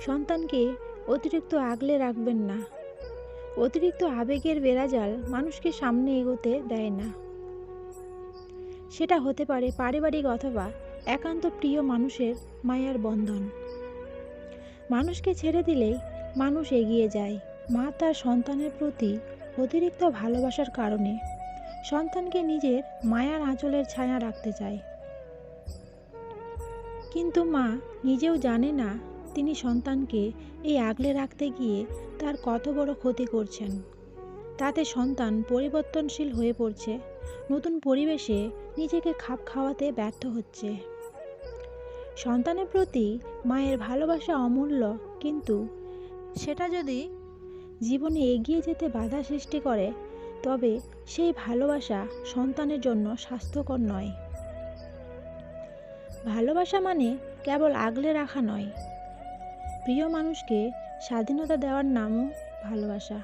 সন্তানকে অতিরিক্ত আগলে রাখবেন না। অতিরিক্ত আবেগের বেড়াজাল মানুষকে সামনে এগোতে দেয় না। সেটা হতে পারে পারিবারিক অথবা একান্ত প্রিয় মানুষের মায়ার বন্ধন। মানুষকে ছেড়ে দিলেই মানুষ এগিয়ে যায়। মা তার সন্তানের প্রতি অতিরিক্ত ভালোবাসার কারণে সন্তানকে নিজের মায়ার আঁচলের ছায়া রাখতে চায়। কিন্তু মা নিজেও জানে না তিনি সন্তানকে এই আগলে রাখতে গিয়ে তার কত বড় ক্ষতি করছেন। তাতে সন্তান পরিবর্তনশীল হয়ে পড়ছে, নতুন পরিবেশে নিজেকে খাপ খাওয়াতে ব্যর্থ হচ্ছে। সন্তানের প্রতি মায়ের ভালোবাসা অমূল্য, কিন্তু সেটা যদি জীবনে এগিয়ে যেতে বাধা সৃষ্টি করে, তবে সেই ভালোবাসা সন্তানের জন্য স্বাস্থ্যকর নয়। ভালোবাসা মানে কেবল আগলে রাখা নয় প্রিয় মানুষকে স্বাধীনতা দেওয়ার নামও ভালোবাসা।